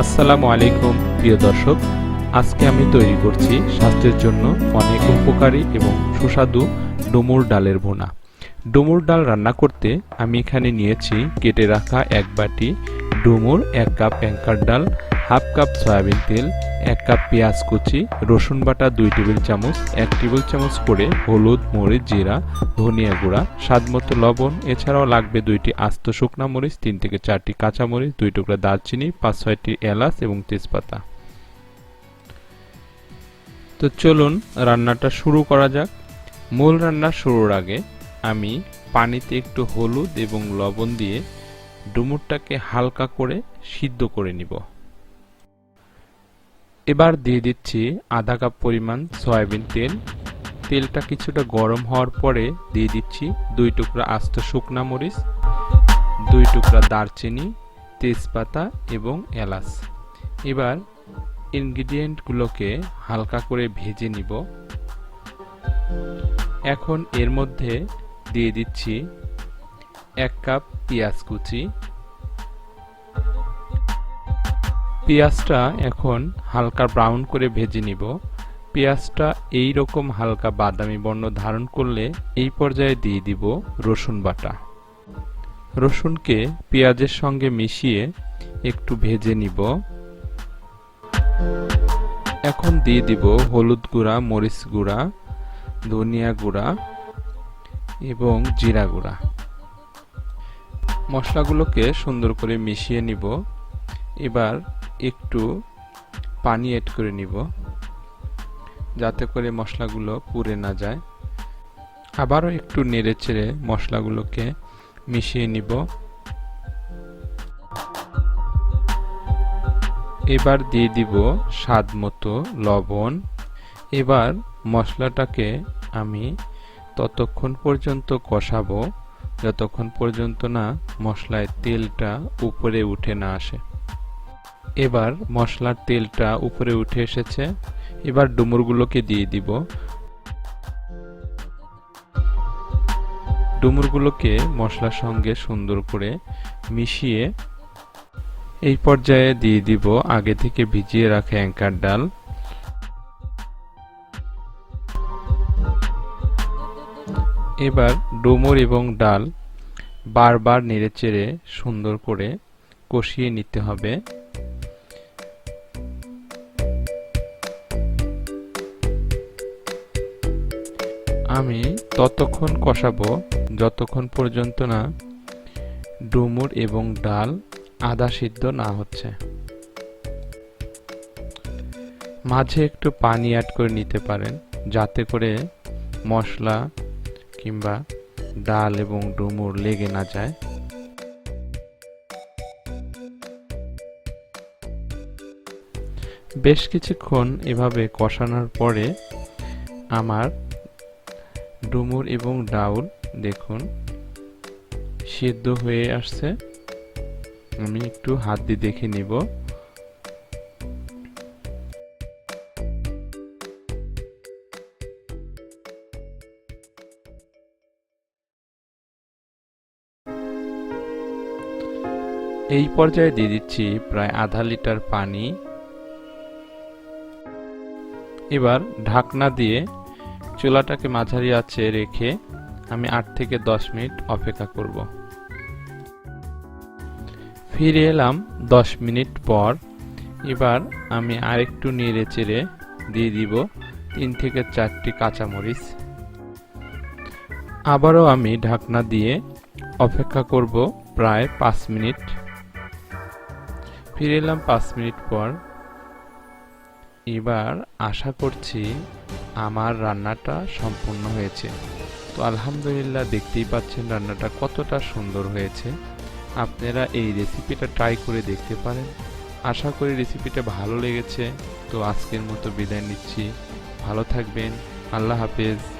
আসসালামু আলাইকুম, প্রিয় দর্শক। আজকে আমি তৈরি করছি স্বাস্থ্যের জন্য অনেক উপকারী এবং সুস্বাদু ডুমুর ডালের ভুনা। ডুমুর ডাল রান্না করতে আমি এখানে নিয়েছি কেটে রাখা এক বাটি ডুমুর, এক কাপ অ্যাঙ্কার ডাল হাফ কাপ সয়াবিন তেল, এক কাপ পেঁয়াজ কুচি, রসুন বাটা, দুই টেবিল চামচ, এক টেবিল চামচ করে হলুদ, মরিচ, জিরা, ধনিয়া গুঁড়া, স্বাদ মতো লবণ। এছাড়াও লাগবে দুইটি আস্ত শুকনা মরিচ, তিন থেকে চারটি কাঁচা মরিচ, দুই টুকরা দারচিনি, পাঁচ ছয়টি এলাচ এবং তেজপাতা। তো চলুন রান্নাটা শুরু করা যাক। মূল রান্না শুরুর আগে আমি পানিতে একটু হলুদ এবং লবণ দিয়ে ডুমুরটাকে হালকা করে সিদ্ধ করে নিব। এবার দিয়ে দিচ্ছি আধা কাপ পরিমাণ সয়াবিন তেল। তেলটা কিছুটা গরম হওয়ার পরে দিয়ে দিচ্ছি দুই টুকরা আস্ত শুকনা মরিচ, দুই টুকরা দারচিনি, তেজপাতা এবং এলাচ। এবার ইনগ্রিডিয়েন্টগুলোকে হালকা করে ভেজে নিব। এখন এর মধ্যে দিয়ে দিচ্ছি এক কাপ পেঁয়াজ কুচি পেঁয়াজটা এখন হালকা ব্রাউন করে ভেজে নিব। পেঁয়াজটা এই রকম হালকা বাদামি বর্ণ ধারণ করলে এই পর্যায়ে দিয়ে দিব রসুন বাটা। রসুনকে পেঁয়াজের সঙ্গে মিশিয়ে একটু ভেজে নিব। এখন দিয়ে দিব হলুদ গুঁড়া, মরিচ গুঁড়া, ধনিয়া গুঁড়া এবং জিরা গুঁড়া। মশলাগুলোকে সুন্দর করে মিশিয়ে নিব। এবার একটু পানি এড করে নিব, যাতে করে মশলাগুলো পুড়ে না যায়। আবারও একটু নেড়ে চেড়ে মশলাগুলোকে মিশিয়ে নিব। এবার দিয়ে দিব স্বাদ মতো লবণ। এবার মশলাটাকে আমি ততক্ষণ পর্যন্ত কষাবো, যতক্ষণ পর্যন্ত না মশলায় তেলটা উপরে উঠে না আসে। এবার মশলার তেলটা উপরে উঠে এসেছে। এবার ডুমুরগুলোকে দিয়ে দিব। ডুমুরগুলোকে মশলার সঙ্গে সুন্দর করে মিশিয়ে এই পর্যায়ে দিয়ে দিব আগে থেকে ভিজিয়ে রাখা অ্যাঙ্কার ডাল। এবার ডুমুর এবং ডাল বারবার নেড়েচেড়ে সুন্দর করে কষিয়ে নিতে হবে। আমি ততক্ষণ কষাবো, যতক্ষণ পর্যন্ত না ডুমুর এবং ডাল আদা সিদ্ধ না হচ্ছে। মাঝে একটু পানি অ্যাড করে নিতে পারেন, যাতে করে মশলা কিংবা ডাল এবং ডুমুর লেগে না যায়। বেশ কিছুক্ষণ এভাবে কষানোর পরে আমার ডুমুর এবং ডাউল, দেখুন। সিদ্ধ হয়ে আসছে। আমি একটু হাত দিয়ে দেখে নিব। এই পর্যায়ে দিয়ে দিচ্ছি প্রায় আধা লিটার পানি। এবার ঢাকনা দিয়ে চুলাটাকে মাঝারি আছে রেখে আমি আট থেকে দশ মিনিট অপেক্ষা করব। ফিরে এলাম দশ মিনিট পর। এবার আমি আরেকটু নেড়ে চেড়ে দিয়ে দিব তিন থেকে চারটি কাঁচামরিচ। আবারও আমি ঢাকনা দিয়ে অপেক্ষা করব প্রায় পাঁচ মিনিট। ফিরে এলাম পাঁচ মিনিট পর। এবার আশা করছি আমার রান্নাটা সম্পূর্ণ হয়েছে। তো আলহামদুলিল্লাহ দেখতেই পাচ্ছেন রান্নাটা কতটা সুন্দর হয়েছে। আপনারা এই রেসিপিটা ট্রাই করে দেখতে পারেন। আশা করি রেসিপিটা ভালো লেগেছে। তো আজকের মতো বিদায় নিচ্ছি। ভালো থাকবেন। আল্লাহ হাফেজ।